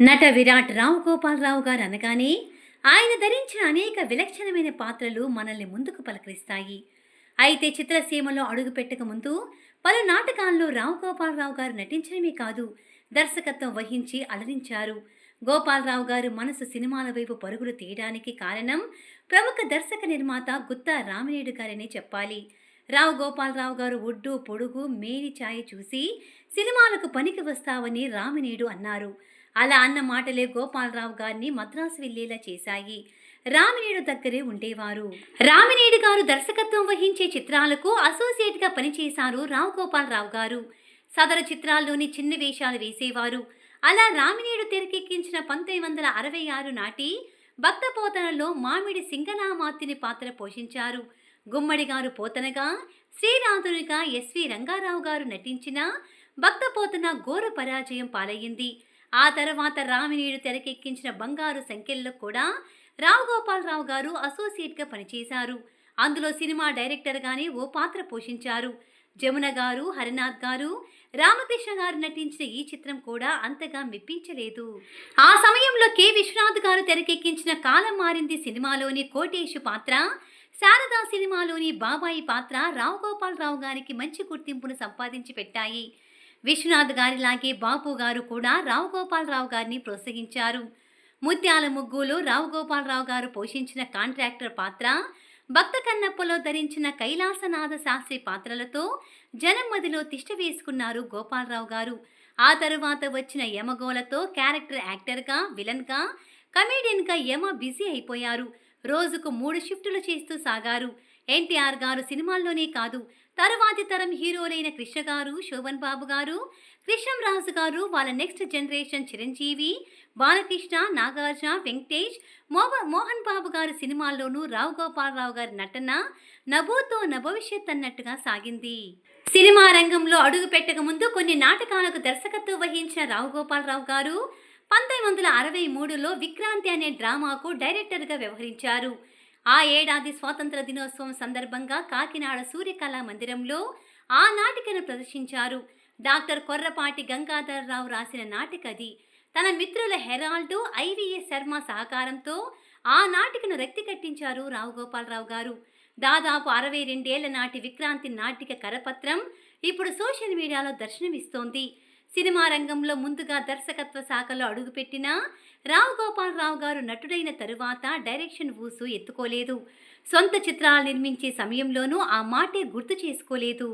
నట విరాట్ రావు గోపాలరావు గారు అనగానే ఆయన ధరించిన అనేక విలక్షణమైన పాత్రలు మనల్ని ముందుకు పలకరిస్తాయి. అయితే చిత్రసీమలో అడుగుపెట్టక ముందు పలు నాటకాల్లో రావు గోపాలరావు గారు నటించడమే కాదు దర్శకత్వం వహించి అలరించారు. గోపాలరావు గారు మనసు సినిమాల వైపు పరుగులు తీయడానికి కారణం ప్రముఖ దర్శక నిర్మాత గుత్తా రామినేడు గారనే చెప్పాలి. రావు గోపాలరావు గారు ఒడ్డు పొడుగు మేని ఛాయ చూసి సినిమాలకు పనికి వస్తావని రామినేడు అన్నారు. అలా అన్న మాటలే గోపాలరావు గారిని మద్రాసు వెళ్ళేలా చేశాయి. రామినేడు దగ్గరే ఉండేవారు. రామినేడు గారు దర్శకత్వం వహించే చిత్రాలకు అసోసియేట్గా పనిచేశారు రావు గోపాలరావు గారు. సదరు చిత్రాల్లోని చిన్న వేషాలు వేసేవారు. అలా రామినేడు తెరకెక్కించిన పంతొమ్మిది వందల అరవై ఆరు నాటి భక్త పోతనలో మామిడి సింగనామాతిని పాత్ర పోషించారు. గుమ్మడి గారు పోతనగా శ్రీరాధునిగా ఎస్వి రంగారావు గారు నటించిన భక్త పోతన ఘోర పరాజయం పాలయ్యింది. ఆ తర్వాత రామినీడు తెరకెక్కించిన బంగారు సంఖ్యల్లో కూడా రావు గోపాలరావు గారు అసోసియేట్గా పనిచేశారు. అందులో సినిమా డైరెక్టర్గానే ఓ పాత్ర పోషించారు. జమున గారు హరినాథ్ గారు రామకృష్ణ గారు నటించిన ఈ చిత్రం కూడా అంతగా మెప్పించలేదు. ఆ సమయంలో కె. విశ్వనాథ్ గారు తెరకెక్కించిన కాలం మారింది సినిమాలోని కోటేశు పాత్ర శారదా సినిమాలోని బాబాయి పాత్ర రావు గోపాలరావు గారికి మంచి గుర్తింపును సంపాదించి పెట్టాయి. విశ్వనాథ్ గారిలాగే బాపు గారు కూడా రావు గోపాలరావు గారిని ప్రోత్సహించారు. ముత్యాల ముగ్గులో రావు గోపాలరావు గారు పోషించిన కాంట్రాక్టర్ పాత్ర భక్త కన్నప్పలో ధరించిన కైలాసనాథ శాస్త్రి పాత్రలతో జనం మదిలో తిష్ట వేసుకున్నారు గోపాలరావు గారు. ఆ తరువాత వచ్చిన యమగోలతో క్యారెక్టర్ యాక్టర్గా విలన్గా కమేడియన్గా యమ బిజీ అయిపోయారు. రోజుకు మూడు షిఫ్టులు చేస్తూ సాగారు. ఎన్టీఆర్ గారు సినిమాల్లోనే కాదు తరువాతి తరం హీరోలైన కృష్ణ గారు శోభన్ బాబు గారు కృష్ణం రాజు గారు వాళ్ళ నెక్స్ట్ జనరేషన్ చిరంజీవి బాలకృష్ణ నాగార్జున వెంకటేష్ మోహ మోహన్ బాబు గారి సినిమాల్లోనూ రావు గోపాలరావు గారి నటన నభూతో నభవిష్యత్ అన్నట్టుగా సాగింది. సినిమా రంగంలో అడుగు పెట్టక ముందు కొన్ని నాటకాలకు దర్శకత్వం వహించిన రావు గోపాలరావు గారు పంతొమ్మిది వందల అరవై మూడులో విక్రాంతి అనే డ్రామాకు డైరెక్టర్గా వ్యవహరించారు. ఆ ఏడాది స్వాతంత్ర దినోత్సవం సందర్భంగా కాకినాడ సూర్యకళా మందిరంలో ఆ నాటికను ప్రదర్శించారు. డాక్టర్ కొర్రపాటి గంగాధరరావు రాసిన నాటికది. తన మిత్రుల హెరాల్డ్ ఐవిఎస్ శర్మ సహకారంతో ఆ నాటికను రెక్తి కట్టించారు రావు గోపాలరావు గారు. దాదాపు అరవై రెండేళ్ళ నాటి విక్రాంతి నాటిక కరపత్రం ఇప్పుడు సోషల్ మీడియాలో దర్శనమిస్తోంది. సినిమా రంగంలో ముందుగా దర్శకత్వ శాఖలో అడుగుపెట్టిన రావు గోపాలరావు గారు నటుడైన తరువాత డైరెక్షన్ ఊసు ఎత్తుకోలేదు. సొంత చిత్రాలు నిర్మించే సమయంలోనూ ఆ మాటే గుర్తు చేసుకోలేదు.